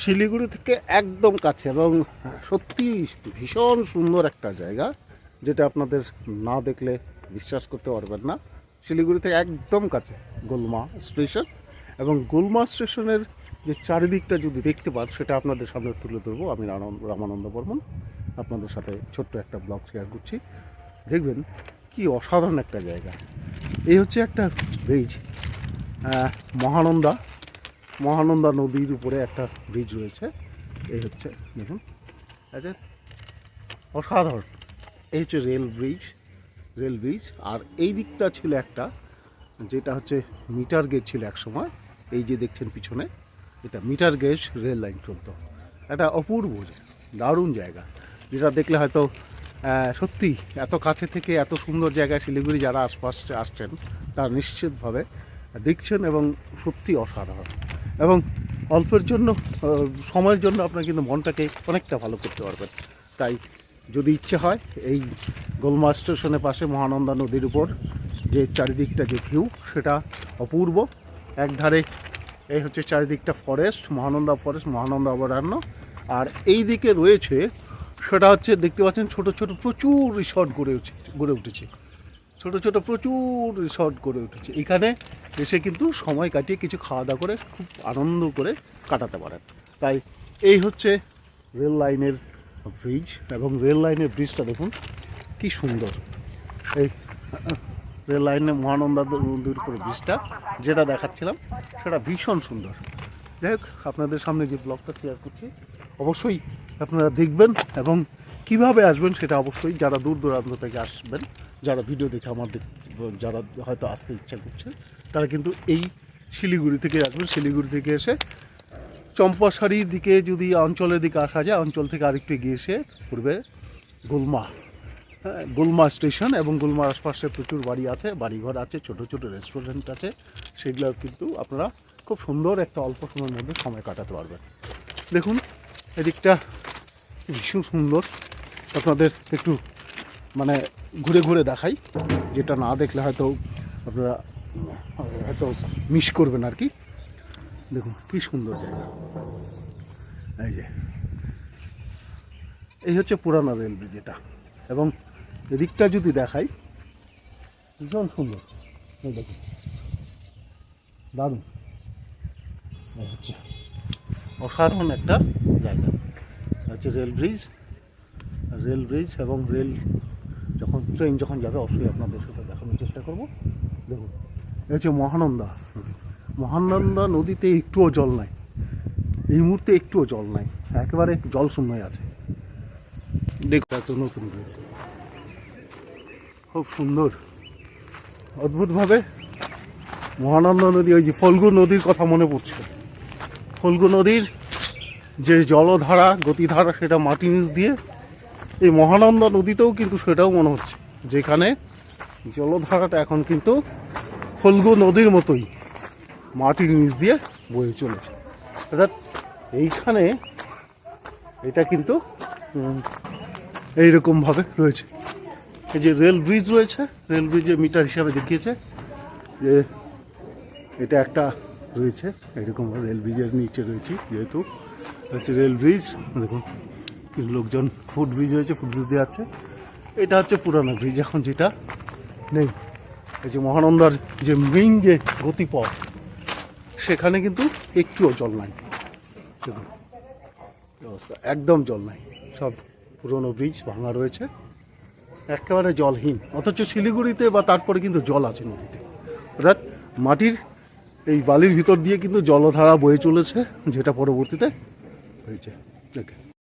শিলিগুড়ি থেকে একদম কাছে এবং সত্যি ভীষণ সুন্দর একটা জায়গা, যেটা আপনাদের না দেখলে বিশ্বাস করতে পারবেন না। শিলিগুড়ি থেকে একদম কাছে গোলমা স্টেশন এবং গোলমা স্টেশনের যে চারিদিকটা যদি দেখতে পান, সেটা আপনাদের সামনে তুলে ধরবো। আমি রামানন্দ বর্মন আপনাদের সাথে ছোট্ট একটা ব্লগ শেয়ার করছি। দেখবেন কি অসাধারণ একটা জায়গা। এই হচ্ছে একটা ব্রিজ মহানন্দা মহানন্দা নদীর উপরে একটা ব্রিজ রয়েছে। এই হচ্ছে, দেখুন। আচ্ছা অসাধারণ। এই হচ্ছে রেল ব্রিজ রেল ব্রিজ আর এই দিকটা ছিল একটা, যেটা হচ্ছে মিটার গেজ ছিল এক সময় এই যে দেখছেন পিছনে, এটা মিটার গেজ রেল লাইন চলতো একটা অপূর্ব দারুণ জায়গা। যেটা দেখলে হয়তো সত্যি এত কাছে থেকে এত সুন্দর জায়গায় শিলিগুড়ি যারা আশপাশে আসছেন, তারা নিশ্চিতভাবে দেখছেন এবং সত্যি অসাধারণ। এবং অল্পের জন্য সময়ের জন্য আপনার কিন্তু মনটাকে অনেকটা ভালো করতে পারবেন। তাই যদি ইচ্ছে হয়, এই গোলমা স্টেশনের পাশে মহানন্দা নদীর উপর যে চারিদিকটা যে ভিউ সেটা অপূর্ব। একধারে এই হচ্ছে চারিদিকটা ফরেস্ট মহানন্দা ফরেস্ট মহানন্দা অভয়ারণ্য। আর এই দিকে রয়েছে, সেটা হচ্ছে, দেখতে পাচ্ছেন, ছোট ছোট প্রচুর রিসর্ট গড়ে উঠেছে গড়ে উঠেছে। ছোট ছোট প্রচুর রিসর্ট গড়ে উঠেছে। এখানে এসে কিন্তু সময় কাটিয়ে কিছু খাওয়া দাওয়া করে খুব আনন্দ করে কাটাতে পারেন। তাই এই হচ্ছে রেল লাইনের ব্রিজ এবং রেল লাইনের ব্রিজটা দেখুন, কি সুন্দর। এই রেল লাইনে মহানন্দা নদীর উপরে ব্রিজটা যেটা দেখাচ্ছিলাম, সেটা ভীষণ সুন্দর। যাই হোক, আপনাদের সামনে যে ব্লগটা শেয়ার করছি, অবশ্যই আপনারা দেখবেন এবং কীভাবে আসবেন সেটা অবশ্যই যারা দূর দূরান্ত থেকে আসবেন যারা ভিডিও দেখে আমাদের যারা হয়তো আসতে ইচ্ছা করছে, তারা কিন্তু এই শিলিগুড়ি থেকে আসবেন শিলিগুড়ি থেকে এসে চম্পাশাড়ির দিকে যদি অঞ্চলের দিকে আসা যায়, অঞ্চল থেকে আরেকটু এগিয়ে এসে পূর্বে গুলমা। হ্যাঁ গুলমা স্টেশন এবং গুলমার আশপাশে প্রচুর বাড়ি আছে, বাড়িঘর আছে, ছোট ছোট রেস্টুরেন্ট আছে। সেগুলো কিন্তু আপনারা খুব সুন্দর একটা অল্প সময়ের মধ্যে সময় কাটাতে পারবেন। দেখুন, এদিকটা ভীষণ সুন্দর। আপনাদের একটু মানে ঘুরে ঘুরে দেখাই। যেটা না দেখলে হয়তো আপনারা হয়তো মিস করবেন আর কি। দেখুন, কি সুন্দর জায়গা। এই যে। এই হচ্ছে পুরানো রেল ব্রিজ এটা এবং এদিকটা যদি দেখাই, ভীষণ সুন্দর। এই দেখুন। দারুণ। হচ্ছে। অসাধারণ একটা জায়গা। হচ্ছে রেল ব্রিজ। রেল ব্রিজ এবং রেল যখন ট্রেন যখন যাবে, অবশ্যই আপনাদের সাথে দেখানোর চেষ্টা করব। দেখুন, এই হচ্ছে মহানন্দা। মহানন্দা নদীতে একটুও জল নাই। এই মুহূর্তে একটুও জল নাই। একেবারে জল শূন্যই আছে। দেখো এত নতুন রয়েছে খুব সুন্দর। অদ্ভুতভাবে মহানন্দা নদী, ওই যে ফল্গু নদীর কথা মনে পড়ছে। ফল্গু নদীর যে জলধারা, গতিধারা, সেটা মাটি নিচ দিয়ে এই মহানন্দা নদীতেও কিন্তু সেটাও মনে হচ্ছে, যেখানে জলধারাটা এখন কিন্তু ফল্গু নদীর মতোই, মাটির নিচ দিয়ে বয়ে চলেছে। অর্থাৎ এইখানে এটা কিন্তু এইরকমভাবে রয়েছে। এই যে রেল ব্রিজ রয়েছে, রেল ব্রিজে মিটার হিসাবে দেখিয়েছে যে এটা একটা রয়েছে এরকম রেল ব্রিজের নিচে রয়েছে, যেহেতু হচ্ছে রেল ব্রিজ, দেখুন। লোকজন ফুট ব্রিজ হয়েছে ফুট ব্রিজ দিয়ে আছে এটা হচ্ছে পুরানো ব্রিজ এখন যেটা নেই। এই যে মহানন্দার যে মেইন যে গতিপথ, সেখানে কিন্তু একটুও জল নাই। অবস্থা, একদম জল নাই। সব পুরনো ব্রিজ ভাঙা রয়েছে। একেবারে জলহীন, অথচ শিলিগুড়িতে বা তারপরে কিন্তু জল আছে নদীতে। অর্থাৎ মাটির এই বালির ভিতর দিয়ে কিন্তু জলধারা বয়ে চলেছে, যেটা পরবর্তীতে হয়েছে। দেখে